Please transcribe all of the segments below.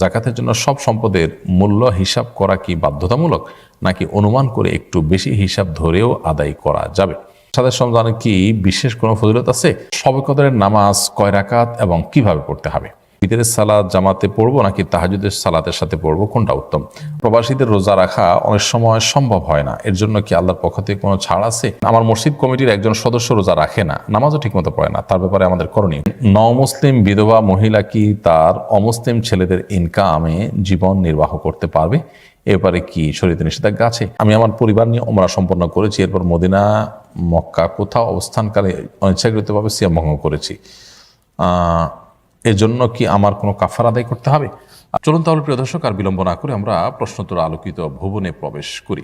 জাকাতের জন্য সব সম্পদের মূল্য হিসাব করা কি বাধ্যতামূলক? নাকি অনুমান করে একটু বেশি হিসাব ধরেও আদায় করা যাবে? সাদের সন্ধানে কি বিশেষ কোনো ফজিলত আছে? সবে কদরের নামাজ কয় রাকাত এবং কীভাবে পড়তে হবে? বিদের সালাদ জামাতে পড়ব নাকি তাহাজুদের সালাতের সাথে পড়ব? কোনটা উত্তম? প্রবাসীদের রোজা রাখা অনেক সময় সম্ভব হয় না। এর জন্য কি আল্লাহর পক্ষ থেকে কোনো ছাড় আছে? আমার মসজিদ কমিটির একজন সদস্য রোজা রাখে না, নামাজও ঠিকমতো পড়ে না, তার ব্যাপারে আমাদের করণীয়। নমুসলিম বিধবা মহিলা কি তার অমুসলিম ছেলেদের ইনকামে জীবন নির্বাহ করতে পারবে? এ ব্যাপারে কি শরীরে নিষেধাজ্ঞা আছে? আমি আমার পরিবার নিয়ে ওমরা সম্পন্ন করেছি, এরপর মদিনা, মক্কা কোথাও অবস্থানকালে অনিচ্ছাকৃতভাবে সিয়াম ভঙ্গ করেছি। আহ, এর জন্য কি আমার কোনো কাফার আদায় করতে হবে? চলুন তাহলে প্রিয় দর্শক আর বিলম্ব না করে আমরা প্রশ্নোত্তর আলোকিত ভুবনে প্রবেশ করি।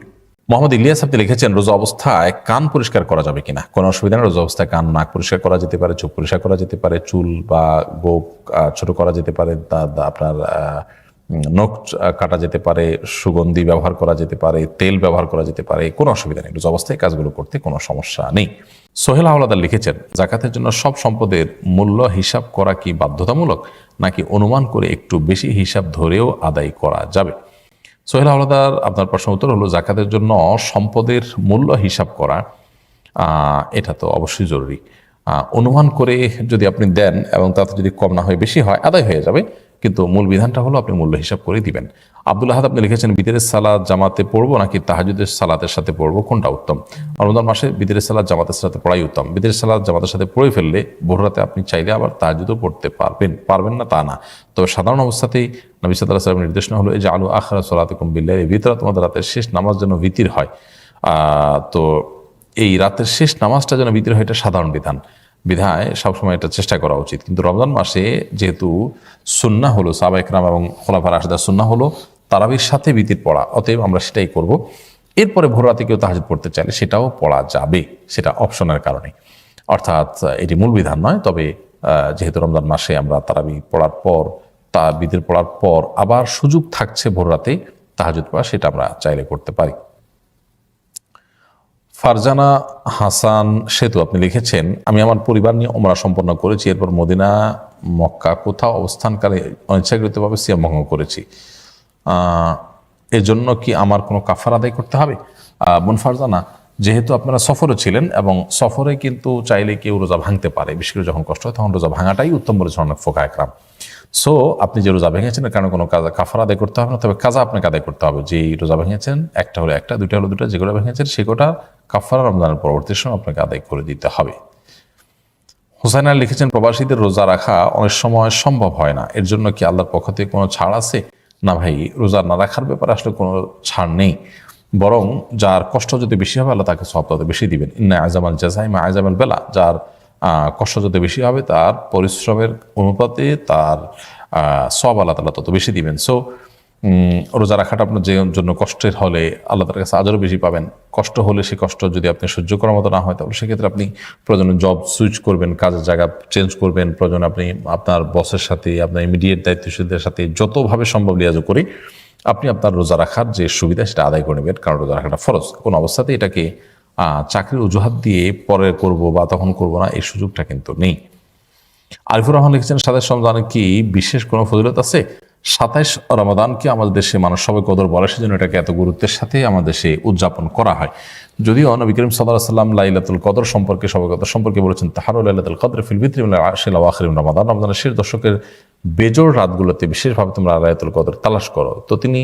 মোহাম্মদ ইলিয়াস আপনি লিখেছেন রোজা অবস্থায় কান পরিষ্কার করা যাবে কিনা? কোনো অসুবিধা নেই রোজা অবস্থায় কান নাক পরিষ্কার করা যেতে পারে চোখ পরিষ্কার করা যেতে পারে চুল বা গোপ ছোট করা যেতে পারে আপনার নখ কাটা যেতে পারে সুগন্ধি ব্যবহার করা যেতে পারে তেল ব্যবহার করা যেতে পারে কোনো অসুবিধা নেই। রোজা অবস্থায় কাজগুলো করতে কোনো সমস্যা নেই। সোহেল হাওলাদার লিখেছেন, জাকাতের জন্য সব সম্পদের মূল্য হিসাব করা কি বাধ্যতামূলক? নাকি অনুমান করে একটু বেশি হিসাব ধরেও আদায় করা যাবে? সোহেল হাওলাদার আপনার প্রশ্ন উত্তর হলো, জাকাতের জন্য সম্পদের মূল্য হিসাব করা এটা তো অবশ্যই জরুরি। অনুমান করে যদি আপনি দেন এবং তাতে যদি কম না হয়, বেশি হয়, আদায় হয়ে যাবে। কিন্তু মূল বিধানটা হলো আপনি মূল্য হিসাব করে দিবেন। আব্দুল আহাদ, আপনি লিখেছেন বিদের সালাদ জামাতে পড়ব নাকি তাহাজুদের সালাতের সাথে পড়ব? কোনটা উত্তম? রমজান মাসে বিদের সালাদ জামাতের সাথে পড়াই উত্তম। বিদের সালাদ জামাতের সাথে পড়ে ফেললে ভোর রাতে আপনি চাইলে আবার তাহাজুদও পড়তে পারবেন পারবেন না তা না। তবে সাধারণ অবস্থাতেই নবী সাল্লাহ সাল্লামের নির্দেশনা হলো এই যে আলু আখরা সালাতকুম বিল্লাহ এই ভিতরে তোমাদের রাতের শেষ নামাজ যেন ভীতির হয়। তো এই রাতের শেষ নামাজটা যেন ভিতরে হয়, এটা সাধারণ বিধান। বিধায় সবসময় এটা চেষ্টা করা উচিত। কিন্তু রমজান মাসে যেহেতু সুন্না হলো সাবা একরাম এবং খোলাফার আশদা সুন্না হলো, তারাবির সাথে বিতির পড়া, অতএব আমরা সেটাই করব। এরপরে ভোর রাতে কেউ তাহাজুদ পড়তে চাইলে সেটাও পড়া যাবে, সেটা অপশনের কারণে। অর্থাৎ এটি মূল বিধান নয়, তবে যেহেতু রমজান মাসে আমরা তারাবি পড়ার পর তা বিদের পড়ার পর আবার সুযোগ থাকছে ভোর রাতে তাহাজুদ পড়া, সেটা আমরা চাইলে করতে পারি। ফারজানা হাসান সেতু আপনি লিখেছেন, আমি আমার পরিবার নিয়ে ওমরা সম্পন্ন করেছি, এরপর মদিনা, মক্কা কোথাও অবস্থানকারী অনিচ্ছাকৃতভাবে সিয়াম ভঙ্গ করেছি। এজন্য কি আমার কোনো কাফার আদায় করতে হবে? বোন ফারজানা যেহেতু আপনারা সফরে ছিলেন এবং সফরে কিন্তু চাইলে কেউ রোজা ভাঙতে পারে, বিশেষ করে যখন কষ্ট হয় তখন রোজা ভাঙাটাই উত্তম বলেছেন অনেক ফোকা একরাম। সো আপনি যে রোজা ভেঙেছেন কারণে কোনো কাজা, কাফার আদায় করতে হবে না, তবে কাজা আপনাকে আদায় করতে হবে। যেই রোজা ভেঙেছেন, একটা হলো একটা, দুইটা হলো দুটা যেগুলো ভেঙেছেন সেগুলোটা কাফারা রমজানের পরবর্তী সময় আপনাকে আদায় করে দিতে হবে। হোসাইন আলী লিখেছেন, প্রবাসীদের রোজা রাখা অনেক সময় সম্ভব হয় না। এর জন্য কি আল্লাহর পক্ষ থেকে কোনো ছাড় আছে? না ভাই, রোজা না রাখার ব্যাপারে আসলে কোনো ছাড় নেই। বরং যার কষ্ট যদি বেশি হবে, আল্লাহ তাকে সব তত বেশি দিবেন। ইন্না আজামাল জাজাইমা আজামাল বেলা। যার কষ্ট যত বেশি হবে, তার পরিশ্রমের অনুপাতে তার সব আল্লাহ তালা তত বেশি দিবেন। সো রোজা রাখাটা আপনার যে জন্য কষ্টের হলে আল্লাহ তার কাছে আজও বেশি পাবেন। কষ্ট হলে সেই কষ্ট যদি আপনি সহ্য করার মতো না হয়, তাহলে সেক্ষেত্রে আপনি প্রয়োজনে জব সুইচ করবেন, কাজের জায়গা চেঞ্জ করবেন, প্রয়োজনে আপনি আপনার বসের সাথে, আপনার ইমিডিয়েট দায়িত্বশীলদের সাথে যতভাবে সম্ভব লিয়াজো করে। আপনি আপনার রোজা রাখার যে সুবিধা সেটা আদায় করে নেবেন, কারণ রোজা রাখাটা ফরজ। কোনো অবস্থাতে এটাকে চাকরির অজুহাত দিয়ে পরে করব বা তখন করব না, এই সুযোগটা কিন্তু নেই। আরিফুর রহমান লিখেছেন সাতাশ রমজানে কি বিশেষ কোনো ফজিলত আছে? সাতাইশ রমাদানকে আমাদের দেশে মানুষ সবাই কদর বলে, সেজন্য এটাকে এত গুরুত্বের সাথে আমাদের দেশে উদযাপন করা হয়। যদিও নবী করিম সাল্লাহ সাল্লাম লাইলাতুল কদর সম্পর্কে সবাই সম্পর্কে বলেছেন তাহারুল লাইলাতুল কদর ফিল বিত্রি আশিল আখরিম রমাদান। রমাদানের শেষ দশকের বেজোর রাতগুলোতে বিশেষভাবে তোমরা লাইলাতুল কদর তালাশ করো। তো তিনি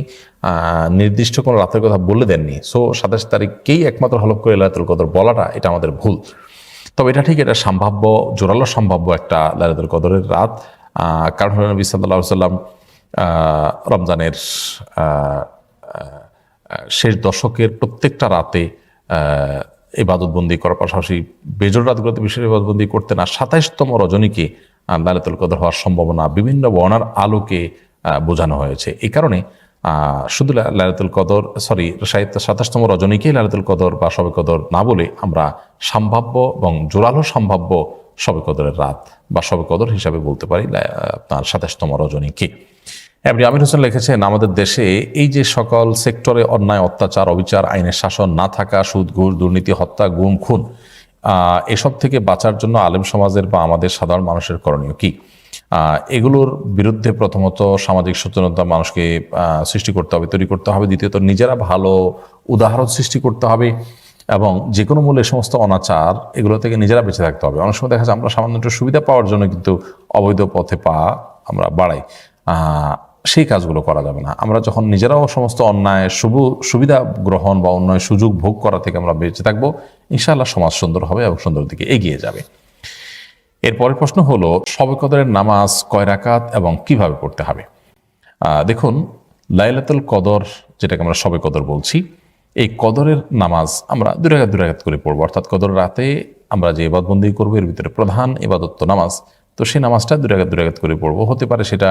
নির্দিষ্ট কোনো রাতের কথা বলে দেননি। সো সাতাশ তারিখকেই একমাত্র হলফ করে লাইলাতুল কদর বলাটা এটা আমাদের ভুল। তবে এটা ঠিক, এটা সম্ভাব্য, জোরালো সম্ভাব্য একটা লাইলাতুল কদরের রাত। কারণ হলো নবী সাল্লাহ সাল্লাম রমজানের শেষ দশকের প্রত্যেকটা রাতে ইবাদতবন্দি করার পাশাপাশি বেজর রাতগুলোতে বিশেষ ইবাদতবন্দি করতেন আর সাতাইশতম রজনীকে আহ, কদর হওয়ার সম্ভাবনা বিভিন্ন বর্ণার আলোকে বোঝানো হয়েছে। এই কারণে শুধু লা- কদর সরি সাহিত্য সাতাশতম রজনীকেই লাইলাতুল কদর বা শবে কদর না বলে আমরা সম্ভাব্য এবং জোরালো সম্ভাব্য শবে কদরের রাত বা শবে কদর হিসাবে বলতে পারি আপনার সাতাশতম রজনীকে। এমনি আমির হোসেন লিখেছেন, আমাদের দেশে এই যে সকল সেক্টরে অন্যায়, অত্যাচার, অবিচার, আইনের শাসন না থাকা, সুদ, ঘুষ, দুর্নীতি, হত্যা, গুম, খুন এসব থেকে বাঁচার জন্য আলেম সমাজের বা আমাদের সাধারণ মানুষের করণীয় কি? এগুলোর বিরুদ্ধে প্রথমত সামাজিক সচেতনতা মানুষকে সৃষ্টি করতে হবে, তৈরি করতে হবে। দ্বিতীয়ত, নিজেরা ভালো উদাহরণ সৃষ্টি করতে হবে এবং যে কোনো মূল্যে সমস্ত অনাচার, এগুলো থেকে নিজেরা বেঁচে থাকতে হবে। অনেক সময় দেখা যায় আমরা সামান্য একটু সুবিধা পাওয়ার জন্য কিন্তু অবৈধ পথে পা আমরা বাড়াই। সেই কাজগুলো করা যাবে না। আমরা যখন নিজেরাও সমস্ত অন্যায় শুভ সুবিধা গ্রহণ বা অন্যায় সুযোগ ভোগ করা থেকে আমরা বেঁচে থাকব, ইনশাআল্লাহ সমাজ সুন্দর হবে এবং সুন্দর দিকে এগিয়ে যাবে। এরপরের প্রশ্ন হলো শবে কদরের নামাজ কয় রাকাত এবং কীভাবে পড়তে হবে? দেখুন, লাইলাতুল কদর, যেটাকে আমরা শবে কদর বলছি, এই কদরের নামাজ আমরা দুই রাকাত করে পড়ব। অর্থাৎ কদর রাতে আমরা যে এবাদবন্দি করব, এর ভিতরে প্রধান এবাদত নামাজ। তো সেই নামাজটা দুই রাকাত করে পড়ব। হতে পারে সেটা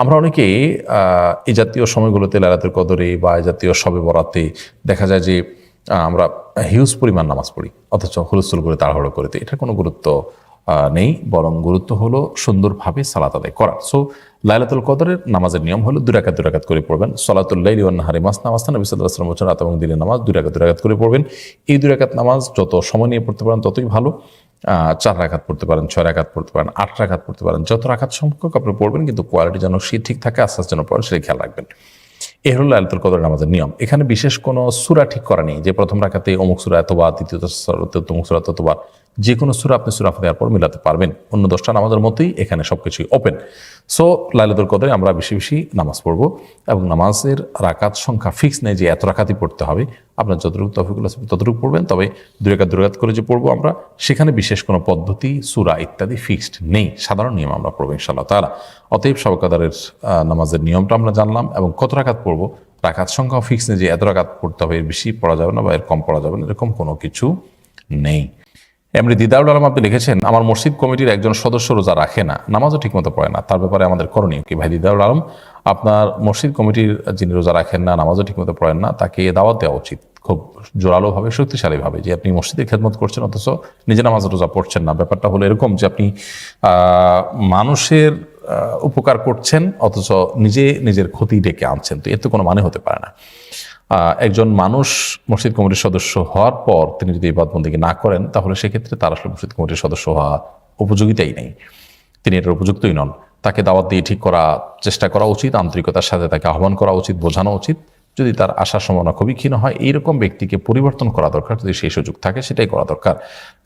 আমরা অনেকে এই জাতীয় সময়গুলোতে লালাতের কদরে বা এই জাতীয় সবে বরাতে দেখা যায় যে আমরা হিউজ পরিমাণ নামাজ পড়ি, অথচ হুলস্থুল করে তাড়াহুড়ো করে এটার কোনো গুরুত্ব নেই, বরং গুরুত্ব হলো সুন্দরভাবে সালাত আদায় করা। সো লাইলাতুল কদরের নামাজের নিয়ম হলো দুরাকাত দুরাকাত করে পড়বেন। সলাতুল্লাহ নাহারি মাস নামাজ নবী সাল্লাহ আসলাম বলছেন, রাত এবং দিনের নামাজ দুরাকাত দুরাকাত করে পড়বেন। এই দুরাকাত নামাজ যত সময় নিয়ে পড়তে পারেন ততই ভালো। চার রাখাত পড়তে পারেন, ছয় রাখাত পড়তে পারেন, আট রাখাত পড়তে পারেন, যত রাখাত সংখ্যক আপনি পড়বেন, কিন্তু কোয়ালিটি যেন সে ঠিক থাকে, আস্তে আস্তে যেন পড়েন সেটা খেয়াল রাখবেন। এ হলো লালিতুল কদর নামাজের নিয়ম। এখানে বিশেষ কোনো সুরা ঠিক করা নেই। যে প্রথম রাখাতে অমুক সুরা এতবার, দ্বিতীয় অমুক সুরা ততবার যে কোনো সুরা আপনি সুরা দেওয়ার পর মিলাতে পারবেন। অন্য দশটা নামাজের মতোই এখানে সব কিছুই ওপেন সো লালিতুল কদরে আমরা বেশি বেশি নামাজ পড়ব এবং নামাজের রাকাত সংখ্যা ফিক্স নেই যে এত রাকাতই পড়তে হবে। আপনার যতটুকু তফিকুল আছে ততটুকু পড়বেন, তবে দুই রাকাত, দুই করে যে পড়ব আমরা, সেখানে বিশেষ কোনো পদ্ধতি, সুরা ইত্যাদি ফিক্সড নেই। সাধারণ নিয়ম আমরা পড়ব ইনশাল্লাহ তারা অতএব সবকাদারের নামাজের নিয়মটা আমরা জানলাম এবং কত রাকাত পড়ব? রাকাত সংখ্যাও ফিক্স নেই যে এত রাকাত পড়তে হবে, এর বেশি পড়া যাবে না বা এর কম পড়া যাবে না, এরকম কোনো কিছু নেই। এমনি দিদাউল আলম আপনি লিখেছেন, আমার মসজিদ কমিটির একজন সদস্য রোজা রাখে না, নামাজও ঠিকমতো পড়ে না। তার ব্যাপারে আমাদের করণীয় কি? ভাই দিদাউল আলম, আপনার মসজিদ কমিটির যিনি রোজা রাখেন না, নামাজও ঠিকমতো পড়েন না, তাকে দাওয়াত দেওয়া উচিত খুব জোরালোভাবে, শক্তিশালীভাবে যে আপনি মসজিদে খেদমত করছেন, অথচ নিজে নামাজ রোজা পড়ছেন না। ব্যাপারটা হলো এরকম যে আপনি মানুষের উপকার করছেন, অথচ নিজে নিজের ক্ষতি ডেকে আনছেন। তো এর তো কোনো মানে হতে পারে না। একজন মানুষ মসজিদ কমিটির সদস্য হওয়ার পর তিনি যদি ইবাদবন্দিকে না করেন, তাহলে সেক্ষেত্রে তার আসলে মসজিদ কমিটির সদস্য হওয়া উপযোগিতাই নেই। তিনি এটার উপযুক্তই নন। তাকে দাওয়াত দিয়ে ঠিক করা, চেষ্টা করা উচিত, আন্তরিকতার সাথে তাকে আহ্বান করা উচিত, বোঝানো উচিত। যদি তার আশার সম্ভাবনা খুবই ক্ষীণ হয়, এইরকম ব্যক্তিকে পরিবর্তন করা দরকার। যদি সেই সুযোগ থাকে, সেটাই করা দরকার।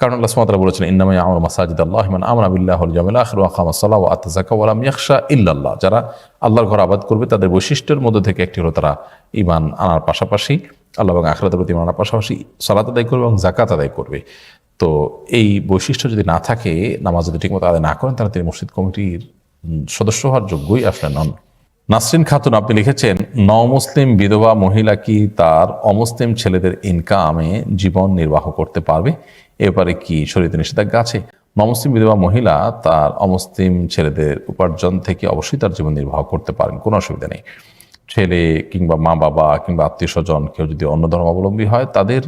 কারণ আল্লাহ সুমাতারা বলেছেন ইন্নামাই আমার মাসাজিদ আল্লাহ মান আমরা বিল্লাহ জামিল আখির ওয়াকাম সাল্লাহ আত্মাজাকা ওয়ালাম ইয়াকশা ইল্লাল্লাহ। যারা আল্লাহর ঘর আবাদ করবে, তাদের বৈশিষ্ট্যের মধ্যে থেকে একটি হলো তারা ইমান আনার পাশাপাশি, আল্লাহ এবং আখরাতের প্রতি আনার পাশাপাশি সালাত আদায় করবে এবং জাকাত আদায় করবে। তো এই বৈশিষ্ট্য যদি না থাকে, নামাজ যদি ঠিকমতো আদায় না করেন, তাহলে তিনি মসজিদ কমিটির সদস্য হওয়ার যোগ্যই আসলে নন। নাসরিন খাতুন, আপনি লিখেছেন, নমুসলিম বিধবা মহিলা কি তার অমুসলিম ছেলেদের ইনকামে জীবন নির্বাহ করতে পারবে? এবারে কি শরীরে নিষেধাজ্ঞা আছে? নমুসলিম বিধবা মহিলা তার অমুসলিম ছেলেদের উপার্জন থেকে অবশ্যই তার জীবন নির্বাহ করতে পারেন, কোনো অসুবিধা নেই। ছেলে কিংবা মা বাবা কিংবা আত্মীয় স্বজন কেউ যদি অন্য ধর্মাবলম্বী হয়, তাদের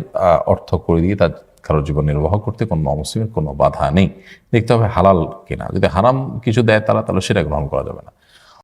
অর্থ করে দিয়ে তার, কারোর জীবন নির্বাহ করতে কোনো অমুসলিমের কোনো বাধা নেই। দেখতে হবে হালাল কিনা। যদি হারাম কিছু দেয় তারা, তাহলে সেটা গ্রহণ করা যাবে না।